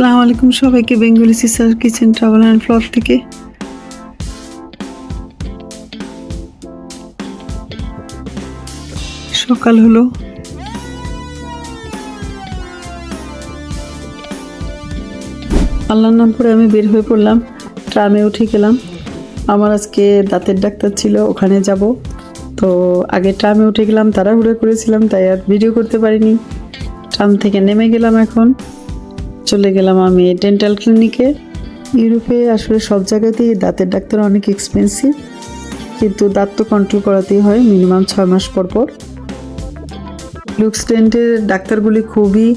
আসসালামু আলাইকুম সবাইকে, Bengali sister kitchen travel and vlog থেকে। সকাল হলো। আল্লাহর নাম করে আমি বের হয়ে পড়লাম, ট্রামে উঠে গেলাম। আমার আজকে দাঁতের ডাক্তার ছিল, ওখানে যাব। তো আগে ট্রামে উঠে গেলাম, তাড়াহুড়ো করেছিলাম, তাই আর ভিডিও করতে পারিনি। ট্রাম থেকে নেমে গেলাম এখন। চলে গেলাম আমি ডেন্টাল ক্লিনিকে ইউরোপে আসলে সব জায়গাতেই দাঁতের ডাক্তার অনেক এক্সপেন্সিভ কিন্তু দাঁত তো কন্ট্রোল করাতেই হয় মিনিমাম ছয় মাস পর পর। লুক্স ডেন্টের ডাক্তারগুলি খুবই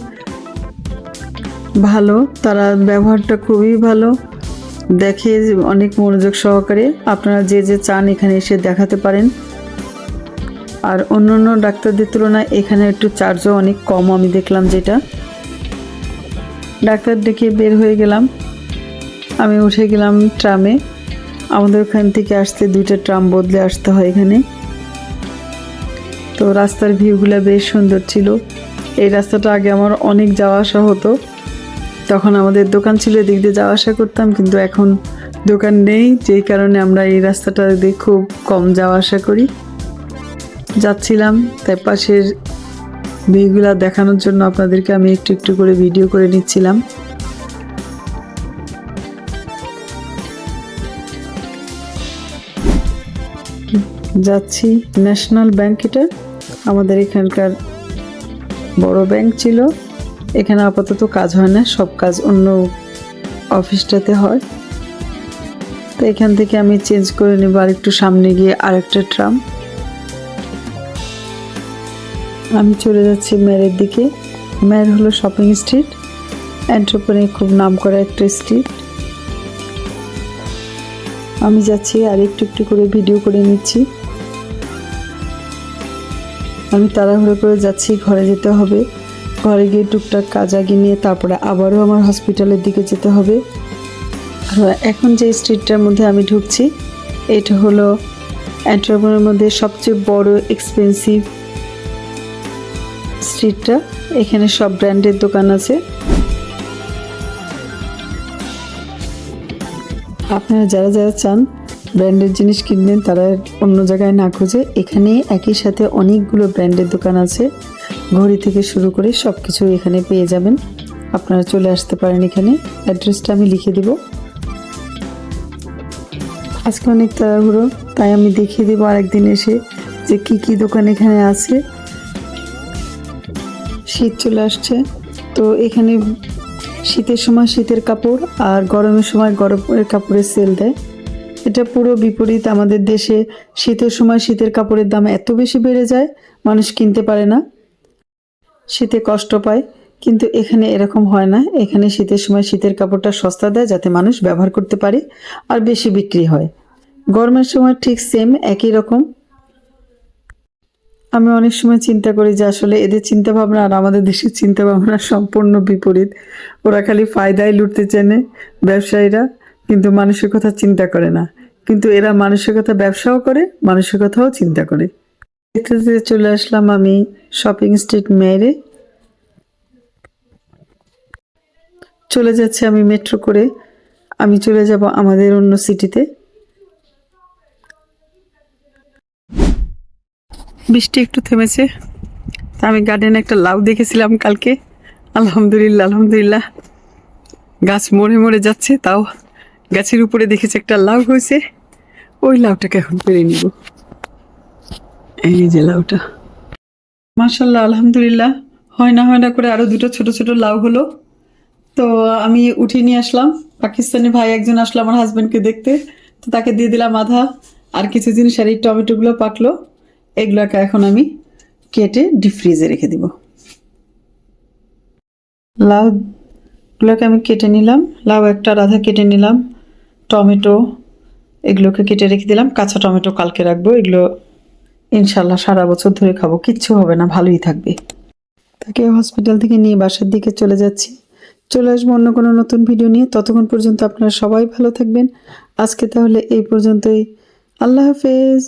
ভালো, তারা ব্যবহারটা খুবই ভালো, দেখে অনেক মনোযোগ সহকারে আপনারা যে যে চান এখানে এসে দেখাতে পারেন। আর অন্য অন্য ডাক্তারদের তুলনায় এখানে একটু চার্জও অনেক কম, আমি দেখলাম যেটা। ডাক্তার ডেকে বের হয়ে গেলাম। আমি উঠে গেলাম ট্রামে। আমাদের ওখান থেকে আসতে দুইটা ট্রাম বদলে আসতে হয় এখানে। তো রাস্তার ভিউগুলো বেশ সুন্দর ছিল। এই রাস্তাটা আগে আমার অনেক যাওয়া আসা হতো। তখন আমাদের দোকান ছিল এদিক দিয়ে যাওয়া আসা করতাম, কিন্তু এখন দোকান নেই। যেই কারণে আমরা এই রাস্তাটা দিয়ে খুব কম যাওয়া আসা করি। যাচ্ছিলাম, তাই পাশের ভিউগুলা দেখানোর জন্য আপনাদেরকে আমি একটু একটু করে ভিডিও করে নিচ্ছিলাম। যাচ্ছি ন্যাশনাল ব্যাংক এটা। আমাদের এখানকার বড় ব্যাংক ছিল। এখানে আপাতত কাজ হয় না, সব কাজ অন্য অফিসটাতে হয়। তো এখান থেকে আমি চেঞ্জ করে নেব আর একটু সামনে গিয়ে আরেকটা ট্রাম। আমি চলে যাচ্ছি ম্যারের দিকে। ম্যার হলো শপিং স্ট্রিট অ্যান্ট্রোপনে খুব নাম করা একটা স্ট্রিট আমি যাচ্ছি আর একটু একটু করে ভিডিও করে নিচ্ছি। আমি তাড়াহুড়ো করে যাচ্ছি, ঘরে যেতে হবে। ঘরে গিয়ে টুকটাক কাজ আগে নিয়ে তারপরে আবারও আমার হসপিটালের দিকে যেতে হবে। আর এখন যে স্ট্রিটটার মধ্যে আমি ঢুকছি, এটা হলো অ্যান্ট্রোপনের মধ্যে সবচেয়ে বড় এক্সপেন্সিভ স্ট্রিটটা, এখানে সব ব্র্যান্ডের দোকান আছে। আপনারা যারা যারা চান ব্র্যান্ডের জিনিস কিনবেন, তারা অন্য জায়গায় না খুঁজে, এখানে একই সাথে অনেকগুলো ব্র্যান্ডের দোকান আছে। ঘড়ি থেকে শুরু করে সব কিছু এখানে পেয়ে যাবেন। আপনারা চলে আসতে পারেন এখানে। অ্যাড্রেসটা আমি লিখে দেব। আজকে অনেক তাড়াহুড়ো, তাই আমি দেখিয়ে দেবো আরেকদিন এসে যে কি কি দোকান এখানে আছে। শীত চলে আসছে। তো এখানে শীতের সময় শীতের কাপড় আর গরমের সময় গরমের কাপড়ের সেল দেয়। এটা পুরো বিপরীত আমাদের দেশে শীতের সময় শীতের কাপড়ের দাম এত বেশি বেড়ে যায়, মানুষ কিনতে পারে না। শীতে কষ্ট পায়, কিন্তু এখানে এরকম হয় না। এখানে শীতের সময় শীতের কাপড়টা সস্তা দেয় যাতে মানুষ ব্যবহার করতে পারে আর বেশি বিক্রি হয়। গরমের সময় ঠিক সেম একই রকম। আমি অনেক সময় চিন্তা করি যে আসলে এদের চিন্তা ভাবনা আর আমাদের দেশের চিন্তা ভাবনা সম্পূর্ণ বিপরীত। ওরা খালি ফায়দায় লুটতে চেনে ব্যবসায়ীরা, কিন্তু মানুষের কথা চিন্তা করে না। কিন্তু এরা মানুষের কথা ব্যবসাও করে, মানুষের কথাও চিন্তা করে। চলে আসলাম আমি শপিং স্ট্রিট মেয়েরে চলে যাচ্ছে আমি মেট্রো করে। আমি চলে যাব আমাদের অন্য সিটিতে বৃষ্টি একটু থেমেছে। তা আমি গার্ডেনে একটা লাউ দেখেছিলাম কালকে। আলহামদুলিল্লাহ আলহামদুলিল্লাহ। গাছ মরে মরে যাচ্ছে, তাও গাছের উপরে দেখেছি একটা লাউ হয়েছে। ওই লাউটাকে এখন পেরে নিব। এই যে লাউটা। মার্শাল্লাহ আলহামদুলিল্লাহ। হয় না হয় না করে আরও দুটো ছোট ছোট লাউ হলো। তো আমি উঠিয়ে নিয়ে আসলাম। পাকিস্তানি ভাই একজন আসলো আমার হাজবেন্ডকে দেখতে। তো তাকে দিয়ে দিলাম আধা। আর কিছু জিনিস আর এই টমেটোগুলো পাকলো। এগুলোকে এখন আমি কেটে ডিপ ফ্রিজে রেখে দিব। লাউগুলোকে আমি কেটে নিলাম। লাউ একটা রাধা কেটে নিলাম। টমেটো এগুলোকে কেটে রেখে দিলাম। কাঁচা টমেটো কালকে রাখব। এগুলো ইনশাল্লাহ সারা বছর ধরে খাব। কিচ্ছু হবে না, ভালোই থাকবে। তাকে হসপিটাল থেকে নিয়ে বাসার দিকে চলে যাচ্ছি। চলে আসব অন্য কোনো নতুন ভিডিও নিয়ে। ততক্ষণ পর্যন্ত আপনারা সবাই ভালো থাকবেন। আজকে তাহলে এই পর্যন্তই। আল্লাহ হাফেজ।